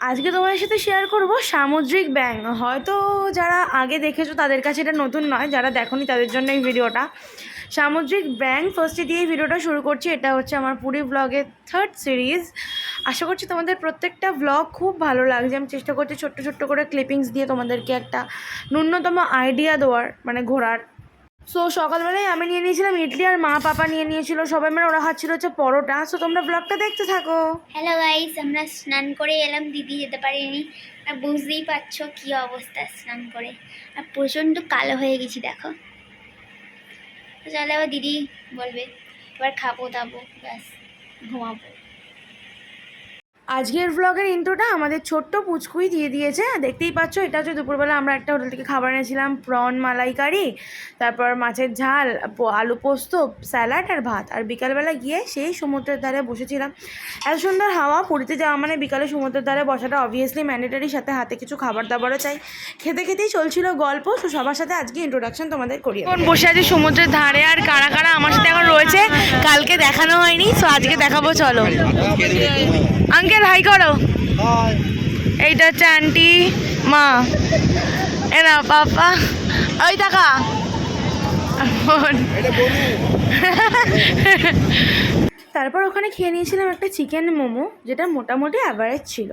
আজকে তোমাদের সাথে শেয়ার করব সামুদ্রিক ব্যাং হয়তো যারা আগে দেখেছ তাদের কাছে এটা নতুন নয়, যারা দেখোনি তাদের জন্য এই ভিডিওটা। সামুদ্রিক ব্যাং ফার্স্টে দিয়ে ভিডিওটা শুরু করছি। এটা হচ্ছে আমার পুরী ব্লগের থার্ড সিরিজ আশা করছি তোমাদের প্রত্যেকটা ব্লগ খুব ভালো লাগছে। আমি চেষ্টা করছি ছোট্ট ছোট্ট করে ক্লিপিংস দিয়ে তোমাদেরকে একটা ন্যূনতম আইডিয়া দেওয়ার মানে ঘোরার। সো সকালবেলায় আমি নিয়ে নিয়েছিলাম ইডলি আর মা পাপা নিয়ে নিয়েছিল। সবাই মিলে ওরা খাচ্ছিল হচ্ছে পরোটা। সো তোমরা ব্লগটা দেখতে থাকো। হ্যালো গাইস আমরা স্নান করে এলাম। দিদি যেতে পারিনি। আর বুঝতেই পারছ কি অবস্থা স্নান করে। আর প্রচণ্ড কালো হয়ে গেছি, দেখো। চলে আবার দিদি বলবে, এবার খাব দাবো, ব্যাস, ঘুমাবো। আজকের ব্লগের ইন্ট্রোটা আমাদের ছোট্ট পুচকুই দিয়ে দিয়েছে। দেখতেই পাচ্ছ, এটা হচ্ছে দুপুরবেলা আমরা একটা হোটেল থেকে খাবার এনেছিলাম প্রন মালাইকারি, তারপর মাছের ঝাল আলু পোস্ত স্যালাড আর ভাত। আর বিকালবেলা গিয়ে সেই সমুদ্রের ধারে বসেছিলাম। এত সুন্দর হাওয়া, পুরীতে যাওয়া মানে বিকালে সমুদ্রের ধারে বসাটা অবভিয়াসলি ম্যান্ডেটারি সাথে হাতে কিছু খাবার দাবারও চাই। খেতে খেতেই চলছিল গল্প, তো সবার সাথে আজকে ইন্ট্রোডাকশন তোমাদের করি বসে আছি সমুদ্রের ধারে, আর কারা কারা আমার সাথে এখন রয়েছে? কালকে দেখানো হয়নি তো আজকে দেখাবো, চলো। আঙ্কেল হাই করো। এইটা হচ্ছে আন্টি মা। এরা পাপা। ওই টাকা। তারপর ওখানে খেয়ে নিয়েছিলাম একটা চিকেন মোমো, যেটা মোটামুটি অ্যাভারেজ ছিল।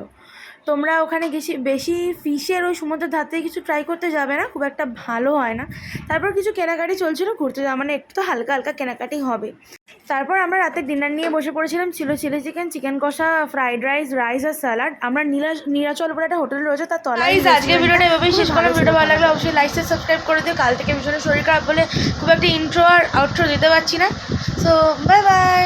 তোমরা ওখানে গেছি, বেশি ফিশের ওই সমুদ্রের থেকে কিছু ট্রাই করতে যাবে না, খুব একটা ভালো হয় না। তারপর কিছু কেনাকাটি চলছিল ঘুরতে যাওয়া মানে একটু তো হালকা হালকা কেনাকাটি হবে। তারপর আমরা রাতে ডিনার নিয়ে বসে পড়েছিলাম ছিল চিলি চিকেন চিকেন কষা ফ্রাইড রাইস রাইস আর স্যালাড আমরা নীলা নীলাচল বলে একটা হোটেল রয়েছে তার তলায় আজকে ভিডিওটা এভাবেই শেষ করলাম। ভিডিও ভালো লাগলে অবশ্যই লাইক সাবস্ক্রাইব করে দিও। কাল থেকে ভীষণ শরীর খারাপ বলে খুব একটা ইন্ট্রো আর আউট্রো দিতে পারছি না। So bye bye